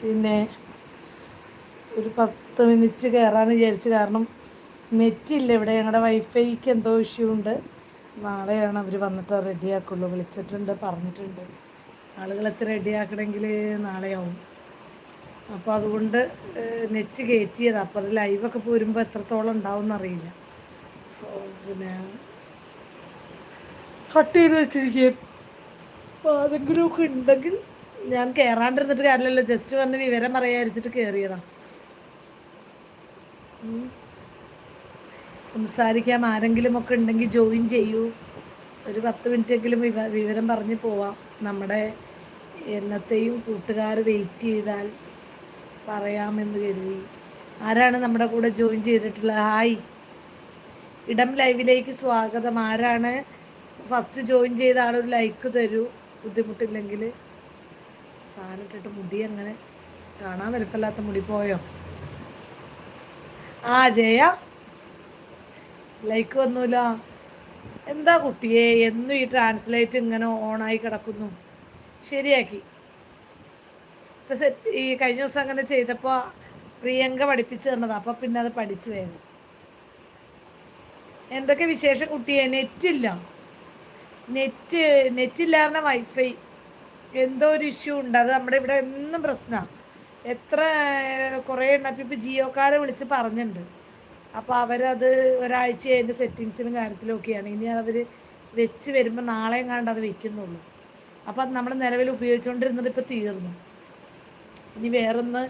പിന്നെ ഒരു പത്ത് മിനിറ്റ് കയറാമെന്ന് വിചാരിച്ചു കാരണം നെറ്റില്ല ഇവിടെ. ഞങ്ങളുടെ വൈഫൈക്ക് എന്തോ ഇഷ്യൂ ഉണ്ട്. നാളെയാണ് അവർ വന്നിട്ട് റെഡിയാക്കുള്ളൂ. വിളിച്ചിട്ടുണ്ട് പറഞ്ഞിട്ടുണ്ട്. ആളുകളെത്തി റെഡിയാക്കണമെങ്കിൽ നാളെയാവും. അപ്പോൾ അതുകൊണ്ട് നെറ്റ് കയറ്റിയതാണ് അപ്പോൾ അത് ലൈവൊക്കെ പോരുമ്പോൾ എത്രത്തോളം ഉണ്ടാവും എന്നറിയില്ല പിന്നെ കട്ട് ചെയ്ത് വെച്ചിരിക്കുകയും. അപ്പോൾ ആരെങ്കിലും ഒക്കെ ഉണ്ടെങ്കിൽ ഞാൻ കയറാണ്ടിരുന്നിട്ട് കാര്യമല്ലോ ജസ്റ്റ് വന്ന് വിവരം പറയാതിരിച്ചിട്ട് കയറിയതാ സംസാരിക്കാം. ആരെങ്കിലും ഒക്കെ ഉണ്ടെങ്കിൽ ജോയിൻ ചെയ്യൂ. ഒരു പത്ത് മിനിറ്റെങ്കിലും വിവ വിവരം പറഞ്ഞ് പോവാം. നമ്മുടെ എന്നത്തെയും കൂട്ടുകാർ വെയിറ്റ് ചെയ്താൽ പറയാമെന്ന് കരുതി. ആരാണ് നമ്മുടെ കൂടെ ജോയിൻ ചെയ്തിട്ടുള്ളത് ഹായ് ഇടം ലൈവിലേക്ക് സ്വാഗതം. ആരാണ് ഫസ്റ്റ് ജോയിൻ ചെയ്ത ആളൊരു ലൈക്ക് തരൂ. ബുദ്ധിമുട്ടില്ലെങ്കിൽ. ഫാനിട്ടിട്ട് മുടി അങ്ങനെ കാണാൻ വലുപ്പമില്ലാത്ത മുടി പോയോ? ആ ജയ. ലൈക്ക് വന്നൂല. എന്താ കുട്ടിയെ? എന്നും ഈ ട്രാൻസ്ലേറ്റ് ഇങ്ങനെ ഓണായി കിടക്കുന്നു. ശരിയാക്കി. ഇപ്പം സെറ്റ് ഈ കഴിഞ്ഞ ദിവസം അങ്ങനെ ചെയ്തപ്പോൾ പ്രിയങ്ക പഠിപ്പിച്ചു തന്നതാണ് അപ്പം പിന്നെ അത് പഠിച്ചു വേണം എന്തൊക്കെ വിശേഷം കുട്ടിയെ? നെറ്റില്ല നെറ്റ് നെറ്റില്ലാതെ വൈഫൈ എന്തോ ഒരു ഇഷ്യൂ ഉണ്ട്. അത് നമ്മുടെ ഇവിടെ എന്നും പ്രശ്നമാണ് എത്ര കുറേ എണ്ണപ്പം ഇപ്പോൾ ജിയോക്കാരെ വിളിച്ച് പറഞ്ഞിട്ടുണ്ട് അപ്പോൾ അവരത് ഒരാഴ്ച അതിന്റെ സെറ്റിങ്സിനും കാര്യത്തിലും ഒക്കെയാണ്. ഇനി അവർ വെച്ച് വരുമ്പോൾ നാളെയും കണ്ട് അത് വെക്കുന്നുള്ളൂ. അപ്പോൾ അത് നമ്മൾ നിലവിൽ ഉപയോഗിച്ചുകൊണ്ടിരുന്നത് ഇപ്പോൾ തീർന്നു. ഇനി വേറൊന്ന്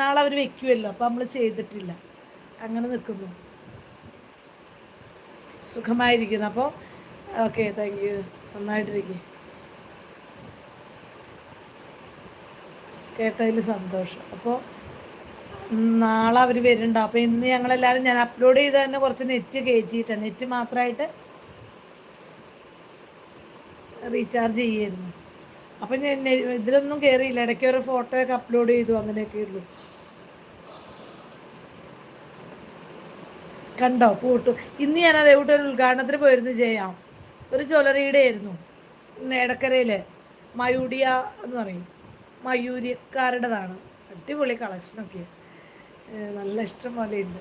നാളെ അവർ വെക്കുമല്ലോ അപ്പോൾ നമ്മൾ ചെയ്തിട്ടില്ല. അങ്ങനെ നിൽക്കുന്നു സുഖമായിരിക്കുന്നു. അപ്പോൾ ഓക്കെ താങ്ക് യു നന്നായിട്ടിരിക്കും. കേട്ടതിൽ സന്തോഷം. അപ്പോൾ നാളെ അവർ വരുന്നുണ്ട്. അപ്പോൾ ഇന്ന് ഞങ്ങളെല്ലാവരും ഞാൻ അപ്ലോഡ് ചെയ്ത് തന്നെ കുറച്ച് നെറ്റ് കയറ്റിയിട്ടാണ്. നെറ്റ് മാത്രമായിട്ട് റീചാർജ് ചെയ്യായിരുന്നു അപ്പം ഞാൻ ഇതിലൊന്നും കയറിയില്ല ഇടയ്ക്ക് ഒരു ഫോട്ടോയൊക്കെ അപ്ലോഡ് ചെയ്തു അങ്ങനെയൊക്കെ ഉള്ളൂ. കണ്ടോ? പൂട്ടു. ഇന്ന് ഞാൻ അത് എവിടെ ഒരു ഉദ്ഘാടനത്തിന് പോയിരുന്നു ചെയ്യാം ഒരു ജ്വല്ലറിയുടെ ആയിരുന്നു ഇടക്കരയിൽ മയൂഡിയ എന്ന് പറയും. മയൂരിക്കാരുടേതാണ്. അടിപൊളി കളക്ഷനൊക്കെ നല്ല ഇഷ്ടം പോലെ ഉണ്ട്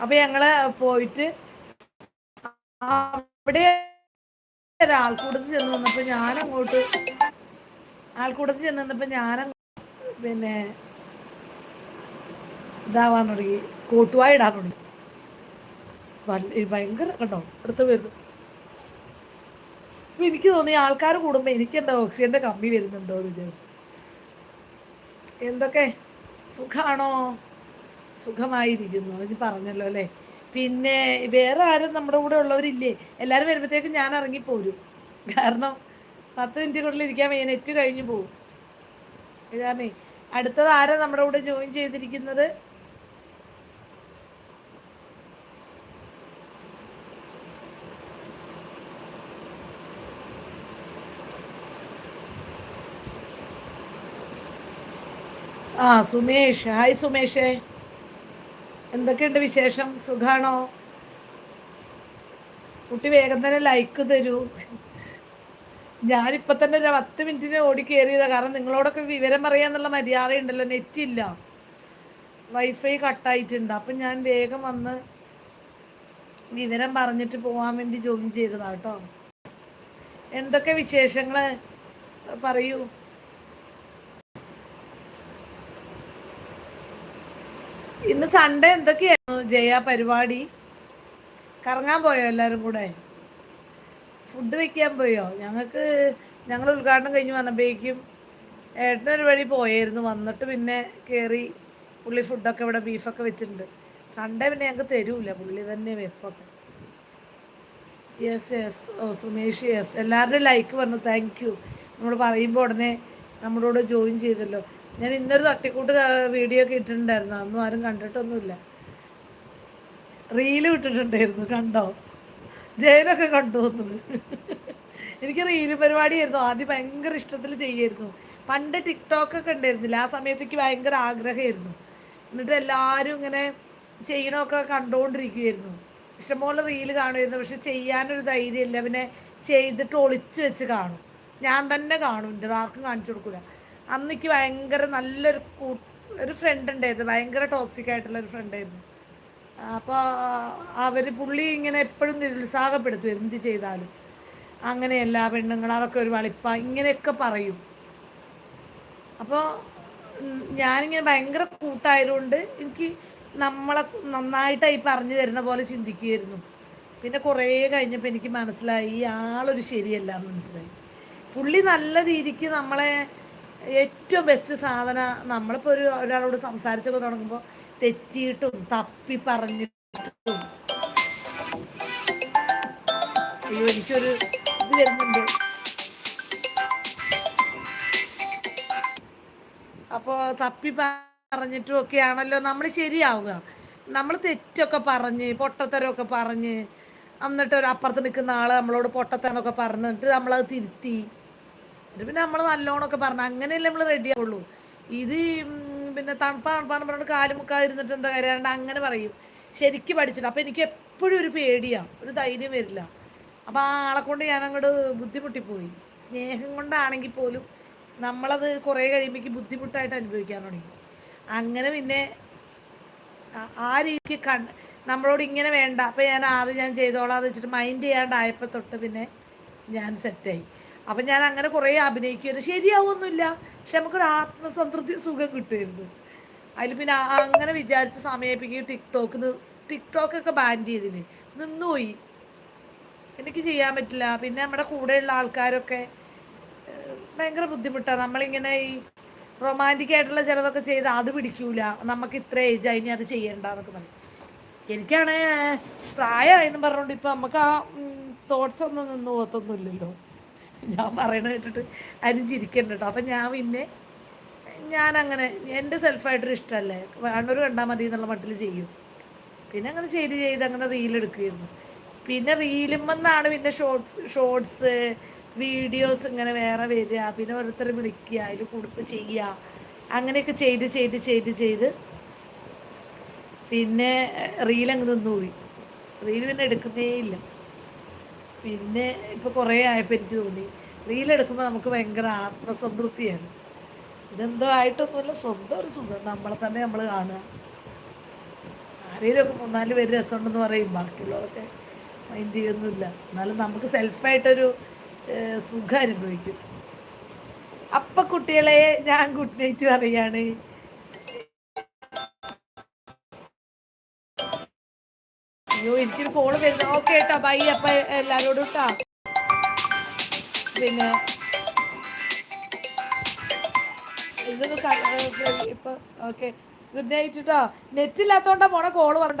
അപ്പോൾ ഞങ്ങൾ പോയിട്ട് അവിടെ ഒരാൾക്കൂടത്ത് ചെന്ന് വന്നപ്പോ ഞാനങ്ങോട്ട് ആൾക്കൂടത്ത് ചെന്ന് വന്നപ്പോ ഞാൻ പിന്നെ ഇതാവാൻ തുടങ്ങി. കോട്ടുവായി ഇടാൻ തുടങ്ങി. ഭയങ്കര കണ്ടോ? അടുത്ത് വരുന്നു അപ്പം എനിക്ക് തോന്നി ആൾക്കാർ കൂടുമ്പോൾ എനിക്ക് എന്താ ഓക്സിജന്റെ കമ്മി വരുന്നുണ്ടോ എന്ന് വിചാരിച്ചു. എന്തൊക്കെ? സുഖമാണോ സുഖമായിരിക്കുന്നു. എന്ന് പറഞ്ഞല്ലോ അല്ലേ? പിന്നെ വേറെ ആരും നമ്മുടെ കൂടെ ഉള്ളവരില്ലേ? എല്ലാവരും വരുമ്പോഴത്തേക്കും ഞാൻ ഇറങ്ങിപ്പോരും. കാരണം പത്ത് മിനിറ്റ് കൂടുതൽ ഇരിക്കാൻ നെറ്റ് കഴിഞ്ഞു പോകും കാരണം അടുത്തത് ആരാ നമ്മുടെ കൂടെ ജോയിൻ ചെയ്തിരിക്കുന്നത്? ആ സുമേഷ്. ഹായ് സുമേഷേ. എന്തൊക്കെയുണ്ട് വിശേഷം? സുഖാണോ? കുട്ടി വേഗം തന്നെ ലൈക്ക് തരൂ. ഞാനിപ്പോൾ തന്നെ ഒരു പത്ത് മിനിറ്റിന് ഓടി കയറിയതാണ് കാരണം നിങ്ങളോടൊക്കെ വിവരം പറയാന്നുള്ള മര്യാദ ഉണ്ടല്ലോ നെറ്റ് ഇല്ല. വൈഫൈ കട്ടായിട്ടുണ്ട്. അപ്പം ഞാൻ വേഗം വന്ന് വിവരം പറഞ്ഞിട്ട് പോകാൻ വേണ്ടി ജോയിൻ ചെയ്തതാണ് കേട്ടോ. എന്തൊക്കെ വിശേഷങ്ങൾ പറയൂ. ഇന്ന് സൺഡേ എന്തൊക്കെയായിരുന്നു ജയ പരിപാടി? കറങ്ങാൻ പോയോ എല്ലാവരും കൂടെ? ഫുഡ് വെക്കാൻ പോയോ? ഞങ്ങൾക്ക് ഞങ്ങൾ ഉദ്ഘാടനം കഴിഞ്ഞ് വന്നപ്പോഴേക്കും ഏട്ടനൊരു വഴി പോയായിരുന്നു. വന്നിട്ട് പിന്നെ കയറി പുള്ളി ഫുഡൊക്കെ ഇവിടെ ബീഫൊക്കെ വെച്ചിട്ടുണ്ട്. സൺഡേ പിന്നെ ഞങ്ങൾക്ക് തരൂല. പുള്ളി തന്നെ വെപ്പൊക്കെ. യെസ് യെസ് ഓ സുമേഷ് യെസ് എല്ലാവരുടെയും ലൈക്ക് പറഞ്ഞു താങ്ക് യു നമ്മൾ പറയുമ്പോൾ ഉടനെ നമ്മളോട് ജോയിൻ ചെയ്തല്ലോ. ഞാൻ ഇന്നൊരു തട്ടിക്കൂട്ട് വീഡിയോ ഒക്കെ ഇട്ടിട്ടുണ്ടായിരുന്നു. അതൊന്നും ആരും കണ്ടിട്ടൊന്നുമില്ല. റീൽ ഇട്ടിട്ടുണ്ടായിരുന്നു കണ്ടോ? ജയനൊക്കെ കണ്ടു തോന്നുന്നു. എനിക്ക് റീൽ പരിപാടിയായിരുന്നു. ആദ്യം ഭയങ്കര ഇഷ്ടത്തിൽ ചെയ്യായിരുന്നു. പണ്ട് ടിക്ടോക്ക് ഒക്കെ ഉണ്ടായിരുന്നില്ല? ആ സമയത്തേക്ക് ഭയങ്കര ആഗ്രഹമായിരുന്നു. എന്നിട്ട് എല്ലാവരും ഇങ്ങനെ ചെയ്യണമൊക്കെ കണ്ടുകൊണ്ടിരിക്കുമായിരുന്നു ഇഷ്ടംപോലെ റീൽ കാണുമായിരുന്നു. പക്ഷെ ചെയ്യാനൊരു ധൈര്യമില്ല. പിന്നെ ചെയ്തിട്ട് ഒളിച്ച് വെച്ച് കാണും. ഞാൻ തന്നെ കാണും. എന്റെ ആർക്കും കാണിച്ചു കൊടുക്കില്ല അന്നിക്ക് ഭയങ്കര നല്ലൊരു ഒരു ഫ്രണ്ട് ഉണ്ടായിരുന്നു. ഭയങ്കര ടോക്സിക് ആയിട്ടുള്ള ഒരു ഫ്രണ്ട് ആയിരുന്നു. അപ്പോൾ അവർ പുള്ളി ഇങ്ങനെ എപ്പോഴും നിരുത്സാഹപ്പെടുത്തും. എന്ത് ചെയ്താലും. അങ്ങനെയല്ല പെണ്ണുങ്ങൾ അതൊക്കെ ഒരു വളിപ്പ ഇങ്ങനെയൊക്കെ പറയും. അപ്പോൾ ഞാനിങ്ങനെ ഭയങ്കര കൂട്ടായതുകൊണ്ട് എനിക്ക് നമ്മളെ നന്നായിട്ടായി പറഞ്ഞു തരുന്ന പോലെ ചിന്തിക്കുമായിരുന്നു പിന്നെ കുറേ കഴിഞ്ഞപ്പോൾ എനിക്ക് മനസ്സിലായി ആളൊരു ശരിയല്ല മനസ്സിലായി. പുള്ളി നല്ല രീതിക്ക് നമ്മളെ ഏറ്റവും ബെസ്റ്റ് സാധന നമ്മളിപ്പോൾ ഒരു ഒരാളോട് സംസാരിച്ചൊക്കെ തുടങ്ങുമ്പോൾ തെറ്റിയിട്ടും തപ്പി പറഞ്ഞിട്ടും. അയ്യോ എനിക്കൊരു ഇത് വരുന്നുണ്ട്. അപ്പോൾ തപ്പി പറഞ്ഞിട്ടും ഒക്കെയാണല്ലോ നമ്മൾ ശരിയാവുക. നമ്മൾ തെറ്റൊക്കെ പറഞ്ഞ് പൊട്ടത്തരമൊക്കെ പറഞ്ഞ് എന്നിട്ട് ഒരു അപ്പുറത്ത് നിൽക്കുന്ന ആൾ നമ്മളോട് പൊട്ടത്തരമൊക്കെ പറഞ്ഞിട്ട് നമ്മളത് തിരുത്തി. ഇത് പിന്നെ നമ്മൾ നല്ലോണമൊക്കെ പറഞ്ഞു അങ്ങനെയല്ലേ നമ്മൾ റെഡി ആവുള്ളൂ. ഇത് പിന്നെ തണുപ്പ തണുപ്പാന്ന് പറഞ്ഞിട്ട് കാൽ മുക്കാതിരുന്നിട്ട് എന്താ കാര്യം? അങ്ങനെ പറയും. ശരിക്കും പഠിച്ചിട്ട്. അപ്പം എനിക്ക് എപ്പോഴും ഒരു പേടിയാണ് ഒരു ധൈര്യം വരില്ല. അപ്പോൾ ആ ആളെ കൊണ്ട് ഞാൻ അങ്ങോട്ട് ബുദ്ധിമുട്ടിപ്പോയി. സ്നേഹം കൊണ്ടാണെങ്കിൽ പോലും നമ്മളത് കുറേ കഴിയുമ്പോഴേക്ക് ബുദ്ധിമുട്ടായിട്ട് അനുഭവിക്കാൻ തുടങ്ങി. അങ്ങനെ പിന്നെ ആ രീതിക്ക് കൺ നമ്മളോട് ഇങ്ങനെ വേണ്ട. അപ്പം ഞാൻ ആദ്യം ഞാൻ ചെയ്തോളാം എന്ന് വെച്ചിട്ട് മൈൻഡ് ചെയ്യാണ്ടായപ്പോൾ തൊട്ട് പിന്നെ ഞാൻ സെറ്റായി അപ്പം ഞാൻ അങ്ങനെ കുറേ അഭിനയിക്കുമായിരുന്നു ശരിയാവൊന്നുമില്ല പക്ഷെ നമുക്കൊരു ആത്മസംതൃപ്തി സുഖം കിട്ടുമായിരുന്നു. അതിൽ പിന്നെ അങ്ങനെ വിചാരിച്ച സമയപ്പിക്ക് ടിക്ടോക്ക് ടിക്ടോക്കൊക്കെ ബാൻ ചെയ്തില്ലേ? നിന്നുപോയി. എനിക്ക് ചെയ്യാൻ പറ്റില്ല. പിന്നെ നമ്മുടെ കൂടെയുള്ള ആൾക്കാരൊക്കെ ഭയങ്കര ബുദ്ധിമുട്ടാണ് നമ്മളിങ്ങനെ ഈ റൊമാന്റിക് ആയിട്ടുള്ള ചിലതൊക്കെ ചെയ്ത് അത് പിടിക്കൂല. നമുക്ക് ഇത്ര ഏജ് ആയി അത് ചെയ്യണ്ട എന്നൊക്കെ പറയും. എനിക്കാണ് പ്രായമായെന്ന് പറഞ്ഞുകൊണ്ട് ഇപ്പം നമുക്ക് ആ തോട്ട്സ് ഒന്നും നിന്ന് പോകത്തൊന്നുമില്ലല്ലോ. ഞാൻ പറയണ കേട്ടിട്ട് അതിന് ചിരിക്കണ്ട കേട്ടോ അപ്പം ഞാൻ പിന്നെ ഞാനങ്ങനെ എന്റെ സെൽഫായിട്ടൊരു ഇഷ്ടമല്ലേ? വേണ്ടൊരു കണ്ടാൽ മതി എന്നുള്ള മട്ടിൽ ചെയ്യും. പിന്നെ അങ്ങനെ ചെയ്ത് ചെയ്ത് അങ്ങനെ റീൽ എടുക്കുമായിരുന്നു പിന്നെ റീലുമെന്നാണ് പിന്നെ ഷോർട്ട് ഷോർട്സ് വീഡിയോസ് ഇങ്ങനെ വേറെ വരിക. പിന്നെ ഓരോരുത്തരും വിളിക്കുക അതിൽ കൊടുപ്പ് ചെയ്യുക. അങ്ങനെയൊക്കെ ചെയ്ത് ചെയ്ത് ചെയ്ത് ചെയ്ത് പിന്നെ റീൽ നിന്നുപോയി. റീൽ പിന്നെ എടുക്കുന്നേ ഇല്ല. പിന്നെ ഇപ്പോൾ കുറേ ആയപ്പോൾ എനിക്ക് തോന്നി. റീൽ എടുക്കുമ്പോൾ നമുക്ക് ഭയങ്കര ആത്മസംതൃപ്തിയാണ്. ഇതെന്തോ ആയിട്ടൊന്നുമല്ല സ്വന്തം ഒരു സുഖം. നമ്മളെ തന്നെ നമ്മൾ കാണുക. ആരെങ്കിലുമൊക്കെ മൂന്നാൽ പേര് രസമുണ്ടെന്ന് പറയും. ബാക്കിയുള്ളവരൊക്കെ മൈൻഡ് ചെയ്യൊന്നുമില്ല എന്നാലും നമുക്ക് സെൽഫായിട്ടൊരു സുഖം അനുഭവിക്കും. അപ്പൊ കുട്ടികളെ ഞാൻ ഗുഡ് നൈറ്റ് പറയാണ്. അയ്യോ എനിക്കൊരു കോൾ വരുന്നു. ഓക്കെ കേട്ടോ ബൈ അപ്പൊ എല്ലാരോടും കേട്ടാ പിന്നെ ഇതൊന്ന് ക- ഏഹ് ഇപ്പൊ ഓക്കെ ഗുഡ് നൈറ്റ് കേട്ടോ നെറ്റ് ഇല്ലാത്തോണ്ടാ പോണ കോൾ പറഞ്ഞത്